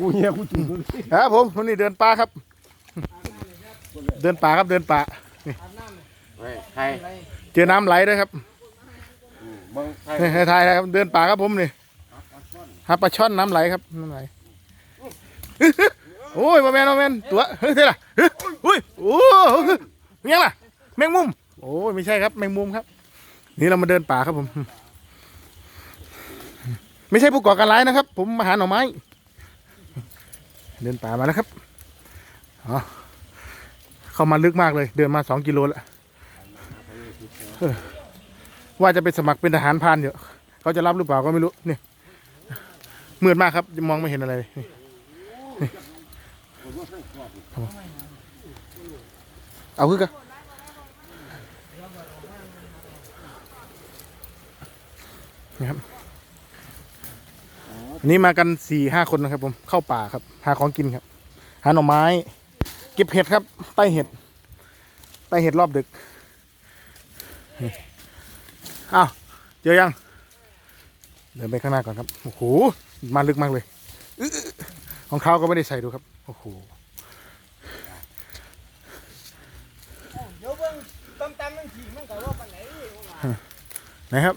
กูเหี้ยกูจุดดูดิครับผมวันนี้เดินป่าครับ เดินป่าครับเดินป่าเฮ้ยใครเจอน้ำไหลด้วยครับมึงใครให้ให้ทายนะครับเดินป่าครับผมนี่หาปลาช่อนน้ำไหลครับน้ำไหลโอ้ยมาแมนมาแมนตัวเฮ้ยเท่าไหร่เฮ้ยอุ้ยโอ้โหยังล่ะแมงมุมโอ้ยไม่ใช่ครับแมงมุมครับ นี่เรามาเดินป่าครับผม ไม่ใช่ผู้ก่อการร้ายนะครับ ผมมาหาหน่อไม้ เดินป่ามาแล้วครับอ๋อเข้ามาลึกมากเลย เดินมาสองกิโลแล้วว่าจะไปสมัครเป็นทหารพรานเดี๋ยวเขาจะรับหรือเปล่าก็ไม่รู้นี่มืดมากครับมองไม่เห็นอะไรเลยนี่นี่เอาคือกันนี่ครับ อันนี้มากันสี่ห้าคนนะครับ ผมเข้าป่าครับ หาของกินครับ หาหน่อไม้ เก็บเห็ดครับ ใต้เห็ด ใต้เห็ดรอบดึกนี่อ้าวเจอยัง เดินไปข้างหน้าก่อนครับ โอ้โห มาลึกมากเลยอื้อของเขาก็ไม่ได้ใส่ดูครับ โอ้โหเดี๋ยวเบิ่งต้มตำมันขี่มันก็ว่าปานไหนนะครับ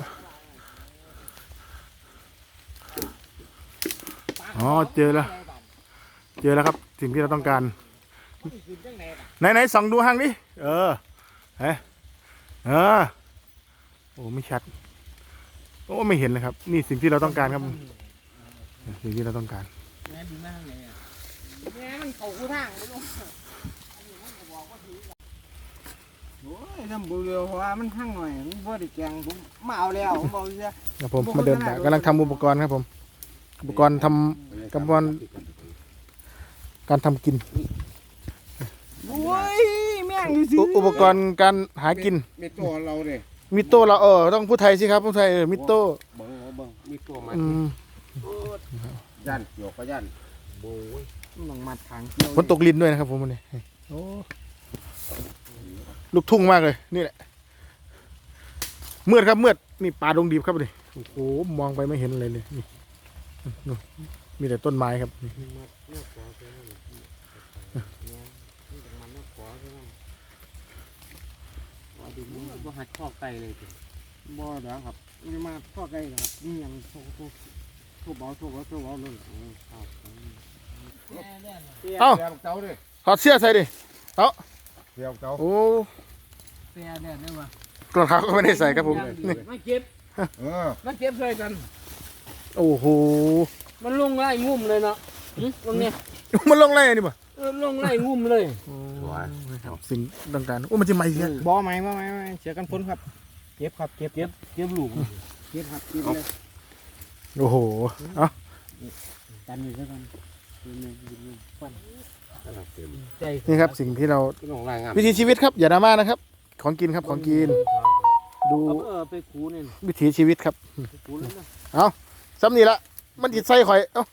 อ๋อเจอแล้ว เจอแล้วครับ สิ่งที่เราต้องการขึ้นจังไหนล่ะไหนไหนส่องดูห้างดิเออเฮ้เออโอ้ไม่ชัดโอ้ไม่เห็นเลยครับ นี่สิ่งที่เราต้องการครับ สิ่งที่เราต้องการแม่ดีมากเลยอะแม่มันเข้าคู่ทางเลยลูกโอ้ยทำบุเรียวเพราะว่ามันทั้งหน่อยมันบ่ได้แกงผมมาเอาแล้วผมบอกเสียครับผมมาเดินป่ากำลังทำอุปกรณ์ครับผม อุปกรณ์ทำ กระบวนการทำกิน โอ้ยแม่งอยู่สิอุอุปกรณ์การหากินมีตัวเราเนี่ยมิโต้เราเออต้องพูดไทยสิครับพูดไทยเออมิโต้เบิ้งเอาเบิ้งมีตัวมาอืมยันหยกก็ยันโบ้ยมันต้องมัดทางเกี่ยวฝนตกลินด้วยนะครับผมวันนี้โอ้ลูกทุ่งมากเลย นี่แหละมืดครับมืดนี่ป่าดงดิบครับนี่โอ้โหมองไปไม่เห็นอะไรเลยนี่นู่น มีแต่ต้นไม้ครับนี่บ่หัดข้อไก่เลยบ่เดี๋ยวครับนี่มาพ่อไก่ครับนี่ยังโทรโทรโทรเบาโทรเบาโทรเบาเลยเอ้าเสียบเจ้าดิถอดเสื้อใส่ดิเสียบเจ้าโอ้เสียแน่ได้ว่ะรองเท้าก็ไม่ได้ใส่ครับผมนี่มาเก็บเออมาเก็บเลยกันโอ้โหมันล งไล่งุ่มเลยเนาะหึตรงเนี้ยมันลงไรนี่ป่ะเออลงไล่งุ่มเลยสิ่งต้องการโอ้มันจะไม่เสียบ่ไหมบ่ไหมบ่ไหมเสียกันพ้นครับ เก็บครับเก็บเก็บเก็บลูกเก็บครับเก็บเลยโอ้โหเอ้ากันอยู่ด้วยกันยืนยืนยืนฟันใจนี่ครับสิ่งที่เราพี่น้องรายงานวิถีชีวิตครับอย่าดราม่านะครับ ของกินครับของกิน ดูเอาเออไปขูเนี่ยวิถีชีวิตครับไปขูแล้วนะซ้ำนี่ละมันจิตใส่ข่อยเอ้า